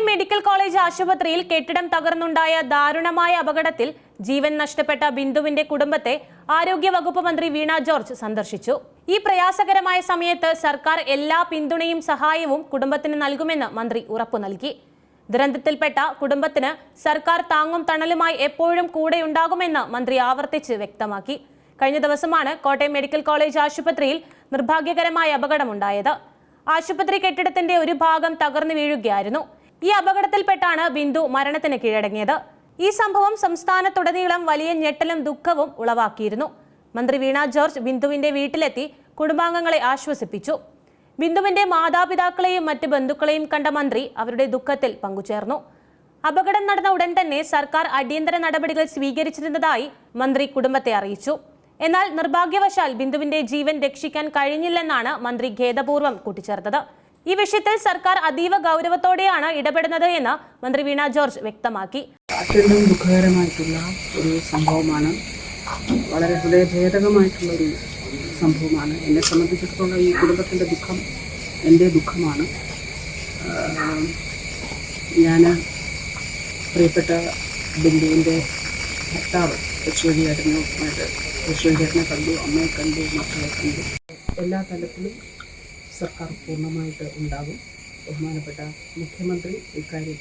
Kottayam medical college ആശുപത്രിയിൽ കെട്ടിടം തകർന്നുണ്ടായ ദാരുണമായ അപകടത്തിൽ ജീവൻ നഷ്ടപ്പെട്ട ബിന്ദുവിന്റെ കുടുംബത്തെ ആരോഗ്യ വകുപ്പ് മന്ത്രി വീണ ജോർജ് സന്ദർശിച്ചു. ഈ പ്രയാസകരമായ സമയത്ത് സർക്കാർ എല്ലാ പിന്തുണയും സഹായവും കുടുംബത്തിന് നൽകുമെന്ന് മന്ത്രി ഉറപ്പു നൽകി. ദുരന്തത്തിൽപ്പെട്ട കുടുംബത്തിന് സർക്കാർ താങ്ങും തണലുമായി എപ്പോഴും കൂടെയുണ്ടാകുമെന്ന് മന്ത്രി ആവർത്തിച്ച് വ്യക്തമാക്കി. കഴിഞ്ഞ ദിവസമാണ് കോട്ടയം മെഡിക്കൽ കോളേജ് ആശുപത്രിയിൽ നിർഭാഗ്യകരമായ അപകടമുണ്ടായത്. ആശുപത്രി കെട്ടിടത്തിന്റെ ഒരു ഭാഗം തകർന്നു വീഴുകയായിരുന്നു. ഈ അപകടത്തിൽപ്പെട്ടാണ് ബിന്ദു മരണത്തിന് കീഴടങ്ങിയത്. ഈ സംഭവം സംസ്ഥാനത്തുടനീളം വലിയ ഞെട്ടലും ദുഃഖവും ഉളവാക്കിയിരുന്നു. മന്ത്രി വീണ ജോർജ് ബിന്ദുവിന്റെ വീട്ടിലെത്തി കുടുംബാംഗങ്ങളെ ആശ്വസിപ്പിച്ചു. ബിന്ദുവിന്റെ മാതാപിതാക്കളെയും മറ്റ് ബന്ധുക്കളെയും കണ്ട മന്ത്രി അവരുടെ ദുഃഖത്തിൽ പങ്കുചേർന്നു. അപകടം നടന്ന ഉടൻ തന്നെ സർക്കാർ അടിയന്തര നടപടികൾ സ്വീകരിച്ചിരുന്നതായി മന്ത്രി കുടുംബത്തെ അറിയിച്ചു. എന്നാൽ നിർഭാഗ്യവശാൽ ബിന്ദുവിന്റെ ജീവൻ രക്ഷിക്കാൻ കഴിഞ്ഞില്ലെന്നാണ് മന്ത്രി ഖേദപൂർവം കൂട്ടിച്ചേർത്തത്. ഈ വിഷയത്തിൽ സർക്കാർ അതീവ ഗൗരവത്തോടെയാണ് ഇടപെടുന്നത് എന്ന് മന്ത്രി വീണ ജോർജ് വ്യക്തമാക്കി. അത്യന്തം ദുഃഖകരമായിട്ടുള്ള ഒരു സംഭവമാണ്. വളരെ ഹൃദയഭേദകമായിട്ടുള്ള ഒരു സംഭവമാണ്. എന്നെ സംബന്ധിച്ചിടത്തോളം ഈ കുടുംബത്തിന്റെ ദുഃഖം എന്റെ ദുഃഖമാണ്. ഞാൻ പ്രിയപ്പെട്ട ബിന്ദുവിന്റെ ഭർത്താവ് യശ്വതി ചേട്ടനെ കണ്ടു അമ്മയെ കണ്ടു മക്കളെ കണ്ടു. എല്ലാ തലത്തിലും സർക്കാർ പൂർണമായിട്ട് ഉണ്ടാകും. ബഹുമാനപ്പെട്ട മുഖ്യമന്ത്രി ഇക്കാര്യം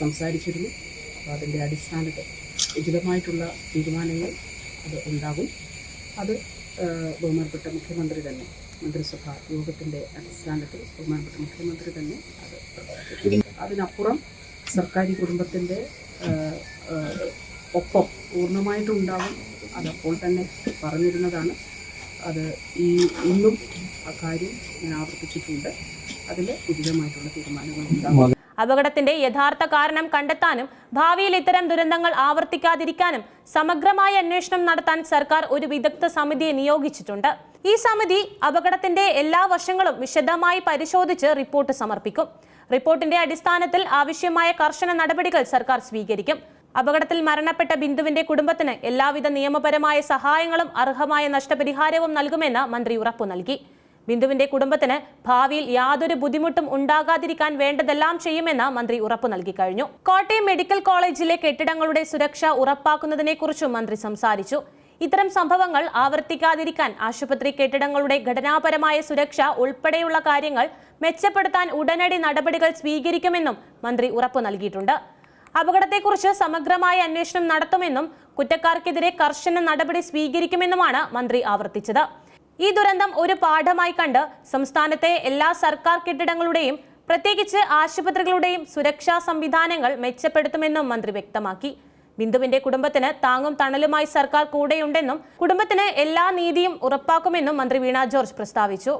സംസാരിച്ചിരുന്നു. അപ്പോൾ അതിന്റെ അടിസ്ഥാനത്തിൽ ഉചിതമായിട്ടുള്ള തീരുമാനങ്ങൾ അത് ഉണ്ടാകും. അത് ബഹുമാനപ്പെട്ട മുഖ്യമന്ത്രി തന്നെ മന്ത്രിസഭ യോഗത്തിന്റെ അടിസ്ഥാനത്തിൽ ബഹുമാനപ്പെട്ട മുഖ്യമന്ത്രി തന്നെ അത് അതിനപ്പുറം സർക്കാർ കുടുംബത്തിന്റെ ഒപ്പം പൂർണമായിട്ടുണ്ടാകും അതപ്പോൾ തന്നെ പറഞ്ഞിരുന്നതാണ്. അത് ഈ ഇന്നും കാര്യം ഞാൻ ആവർത്തിച്ചിട്ടുണ്ട്. അതിൽ ഉചിതമായിട്ടുള്ള തീരുമാനങ്ങൾ അപകടത്തിന്റെ യഥാർത്ഥ കാരണം കണ്ടെത്താനും ഭാവിയിൽ ഇത്തരം ദുരന്തങ്ങൾ ആവർത്തിക്കാതിരിക്കാനും സമഗ്രമായ അന്വേഷണം നടത്താൻ സർക്കാർ ഒരു വിദഗ്ധ സമിതിയെ നിയോഗിച്ചിട്ടുണ്ട്. ഈ സമിതി അപകടത്തിന്റെ എല്ലാ വശങ്ങളും വിശദമായി പരിശോധിച്ച് റിപ്പോർട്ട് സമർപ്പിക്കും. റിപ്പോർട്ടിന്റെ അടിസ്ഥാനത്തിൽ ആവശ്യമായ കർശന നടപടികൾ സർക്കാർ സ്വീകരിക്കും. അപകടത്തിൽ മരണപ്പെട്ട ബിന്ദുവിന്റെ കുടുംബത്തിന് എല്ലാവിധ നിയമപരമായ സഹായങ്ങളും അർഹമായ നഷ്ടപരിഹാരവും നൽകുമെന്ന് മന്ത്രി ഉറപ്പു നൽകി. ബിന്ദുവിന്റെ കുടുംബത്തിന് ഭാവിയിൽ യാതൊരു ബുദ്ധിമുട്ടും ഉണ്ടാകാതിരിക്കാൻ വേണ്ടതെല്ലാം ചെയ്യുമെന്ന് മന്ത്രി ഉറപ്പു നൽകി കഴിഞ്ഞു. കോട്ടയം മെഡിക്കൽ കോളേജിലെ കെട്ടിടങ്ങളുടെ സുരക്ഷ ഉറപ്പാക്കുന്നതിനെക്കുറിച്ചും മന്ത്രി സംസാരിച്ചു. ഇത്തരം സംഭവങ്ങൾ ആവർത്തിക്കാതിരിക്കാൻ ആശുപത്രി കെട്ടിടങ്ങളുടെ ഘടനാപരമായ സുരക്ഷ ഉൾപ്പെടെയുള്ള കാര്യങ്ങൾ മെച്ചപ്പെടുത്താൻ ഉടനടി നടപടികൾ സ്വീകരിക്കുമെന്നും മന്ത്രി ഉറപ്പു നൽകിയിട്ടുണ്ട്. അപകടത്തെക്കുറിച്ച് സമഗ്രമായ അന്വേഷണം നടത്തുമെന്നും കുറ്റക്കാർക്കെതിരെ കർശന നടപടി സ്വീകരിക്കുമെന്നുമാണ് മന്ത്രി ആവർത്തിച്ചത്. ഈ ദുരന്തം ഒരു പാഠമായി കണ്ട് സംസ്ഥാനത്തെ എല്ലാ സർക്കാർ കെട്ടിടങ്ങളുടെയും പ്രത്യേകിച്ച് ആശുപത്രികളുടെയും സുരക്ഷാ സംവിധാനങ്ങൾ മെച്ചപ്പെടുത്തുമെന്നും മന്ത്രി വ്യക്തമാക്കി. ബിന്ദുവിന്റെ കുടുംബത്തിന് താങ്ങും തണലുമായി സർക്കാർ കൂടെയുണ്ടെന്നും കുടുംബത്തിന് എല്ലാ നീതിയും ഉറപ്പാക്കുമെന്നും മന്ത്രി വീണ ജോർജ് പ്രസ്താവിച്ചു.